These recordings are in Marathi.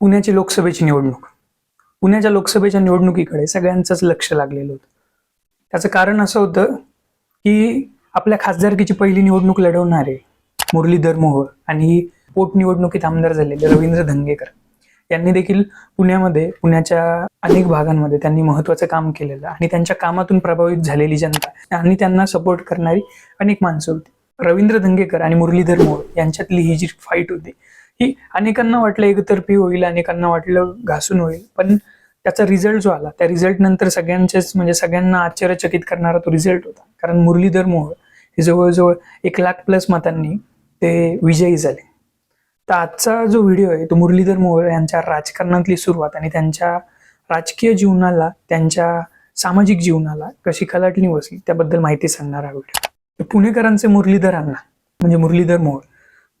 पुण्याची लोकसभेची निवडणूक. पुण्याच्या लोकसभेच्या निवडणुकीकडे सगळ्यांचंच लक्ष लागलेलं होतं. त्याचं कारण असं होतं की आपल्या खासदारकीची पहिली निवडणूक लढवणारे मुरलीधर मोहोळ आणि पोटनिवडणुकीत आमदार झालेले रवींद्र धंगेकर यांनी देखील पुण्यामध्ये पुण्याच्या अनेक भागांमध्ये त्यांनी महत्वाचं काम केलेलं आणि त्यांच्या कामातून प्रभावित झालेली जनता आणि त्यांना सपोर्ट करणारी अनेक माणसं होती. रवींद्र धंगेकर आणि मुरलीधर मोहोळ यांच्यातली ही जी फाईट होती ही अनेकांना वाटलं एकतर्फी होईल अनेकांना वाटलं घासून होईल. पण त्याचा रिझल्ट जो आला त्या रिझल्ट नंतर सगळ्यांचेच म्हणजे सगळ्यांना आश्चर्यचकित करणारा तो रिझल्ट होता. कारण मुरलीधर मोहोळ हे जवळजवळ एक लाख प्लस मतांनी ते विजयी झाले. तर आजचा जो व्हिडिओ आहे तो मुरलीधर मोहोळ यांच्या राजकारणातली सुरुवात आणि त्यांच्या राजकीय जीवनाला त्यांच्या सामाजिक जीवनाला कशी कलाटणी बसली त्याबद्दल माहिती सांगणार हा व्हिडिओ पुणेकरांचे मुरलीधर अण्णा म्हणजे मुरलीधर मोहोळ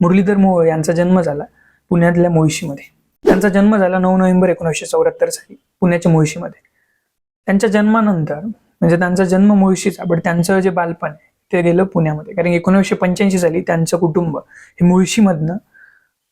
मुरलीधर मोहोळ यांचा जन्म झाला पुण्यातल्या मोहिशीमध्ये. त्यांचा जन्म झाला नऊ नोव्हेंबर एकोणीसशे चौऱ्याहत्तर साली पुण्याच्या मोहिशीमध्ये. त्यांच्या जन्मानंतर म्हणजे त्यांचा जन्म मुळशीचा पण त्यांचं जे बालपण आहे ते गेलं पुण्यामध्ये. कारण एकोणीसशे पंच्याऐंशी साली त्यांचं कुटुंब हे मुळशीमधनं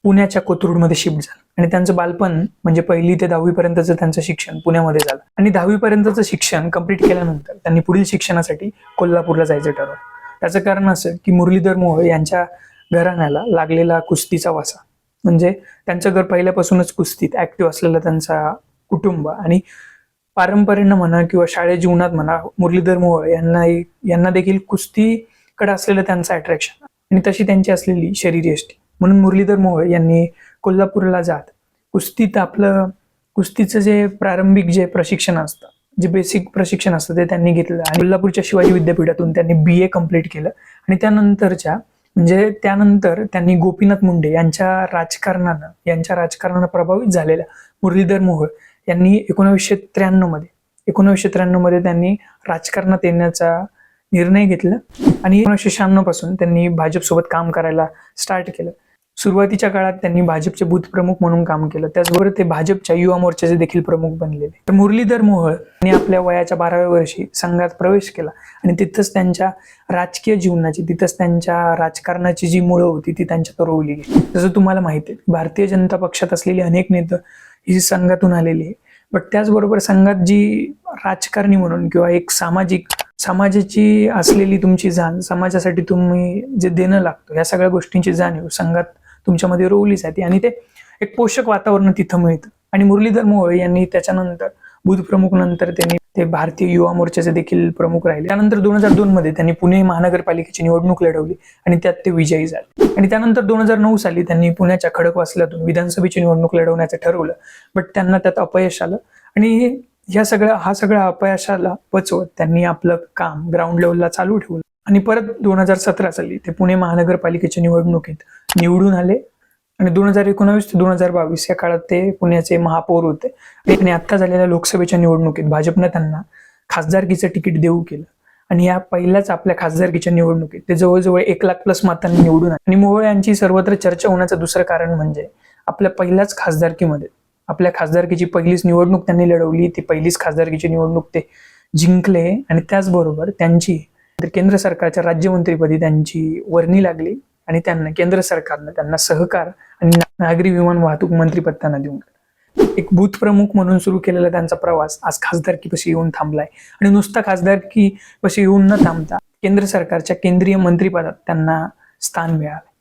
पुण्याच्या कोथरूडमध्ये शिफ्ट झालं. आणि त्यांचं बालपण म्हणजे पहिली ते दहावीपर्यंतचं त्यांचं शिक्षण पुण्यामध्ये झालं. आणि दहावीपर्यंतचं शिक्षण कंप्लीट केल्यानंतर त्यांनी पुढील शिक्षणासाठी कोल्हापूरला जायचं ठरवलं. त्याचं कारण असं की मुरलीधर मोहोळ यांच्या घराण्याला लागलेला कुस्तीचा वासा. म्हणजे त्यांचं घर पहिल्यापासूनच कुस्तीत ऍक्टिव्ह असलेलं त्यांचा कुटुंब आणि पारंपरेनं म्हणा किंवा शाळेत जीवनात म्हणा मुरलीधर मोहोळ यांना यांना देखील कुस्तीकडे असलेलं त्यांचं अट्रॅक्शन आणि तशी त्यांची असलेली शरीरयष्टी म्हणून मुरलीधर मोहोळ यांनी कोल्हापूरला जात. कुस्तीत आपलं कुस्तीचं जे प्रारंभिक जे प्रशिक्षण असतं जे बेसिक प्रशिक्षण असतं ते त्यांनी घेतलं. आणि कोल्हापूरच्या शिवाजी विद्यापीठातून त्यांनी बी ए कंप्लीट केलं. आणि त्यानंतरच्या म्हणजे त्यानंतर त्यांनी गोपीनाथ मुंडे यांच्या राजकारणानं यांच्या राजकारणानं प्रभावित झालेल्या मुरलीधर मोहोळ यांनी एकोणीसशे त्र्याण्णवमध्ये त्र्याण्णवमध्ये त्र्याण्णवमध्ये त्यांनी राजकारणात येण्याचा निर्णय घेतला आणि एकोणीसशे शहाण्णवपासून त्यांनी भाजपसोबत काम करायला स्टार्ट केलं. सुरुवातीच्या काळात त्यांनी भाजपचे बूथ प्रमुख म्हणून काम केलं. त्याचबरोबर ते भाजपच्या युवा मोर्चाचे देखील प्रमुख बनलेले. तर मुरलीधर मोहोळ यांनी आपल्या वयाच्या बाराव्या वर्षी संघात प्रवेश केला आणि तिथंच त्यांच्या राजकीय जीवनाची तिथंच त्यांच्या राजकारणाची जी मुळं होती ती त्यांच्यात रोवली गेली. जसं तुम्हाला माहिती आहे भारतीय जनता पक्षात असलेली अनेक नेतं ही संघातून आलेली आहे बट त्याचबरोबर संघात जी राजकारणी म्हणून किंवा एक सामाजिक समाजाची असलेली तुमची जाण समाजासाठी तुम्ही जे देणं लागतं या सगळ्या गोष्टींची जाणीव संघात तुमच्यामध्ये रोवली जाते आणि ते एक पोषक वातावरण तिथं मिळतं. आणि मुरलीधर मोहोळे यांनी त्याच्यानंतर बुध प्रमुख नंतर त्यांनी ते भारतीय युवा मोर्चाचे देखील प्रमुख राहिले. त्यानंतर दोन हजार दोन मध्ये त्यांनी पुणे महानगरपालिकेची निवडणूक लढवली आणि त्यात ते विजयी झाले. आणि त्यानंतर दोन हजार नऊ साली त्यांनी पुण्याच्या खडकवासल्यातून विधानसभेची निवडणूक लढवण्याचं ठरवलं. बट त्यांना त्यात अपयश आलं. आणि ह्या सगळ्या हा सगळ्या अपयशाला पचवत त्यांनी आपलं काम ग्राउंड लेवलला चालू ठेवलं. आणि परत दोन हजार सतरा साली ते पुणे महानगरपालिकेच्या निवडणुकीत निवडून आले. आणि दोन हजार एकोणावीस ते दोन हजार बावीस या काळात ते पुण्याचे महापौर होते. आणि आत्ता झालेल्या लोकसभेच्या निवडणुकीत भाजपनं त्यांना खासदारकीचं तिकीट देऊ केलं. आणि या पहिल्याच आपल्या खासदारकीच्या निवडणुकीत ते जवळजवळ एक लाख प्लस मतांनी निवडून आले. आणि मोहोळ यांची सर्वत्र चर्चा होण्याचं दुसरं कारण म्हणजे आपल्या पहिल्याच खासदारकीमध्ये आपल्या खासदारकीची पहिलीच निवडणूक त्यांनी लढवली ती पहिलीच खासदारकीची निवडणूक ते जिंकले. आणि त्याचबरोबर त्यांची तर केंद्र सरकारच्या राज्यमंत्रीपदी त्यांची वर्णी लागली आणि त्यांना केंद्र सरकारनं त्यांना सहकार आणि नागरी विमान वाहतूक मंत्रीपद त्यांना देऊन एक बूथ प्रमुख म्हणून सुरू केलेला त्यांचा प्रवास आज खासदारकीपाशी येऊन थांबलाय. आणि नुसता खासदारकीपाशी येऊन न थांबता केंद्र सरकारच्या केंद्रीय मंत्रिपदात त्यांना स्थान मिळालं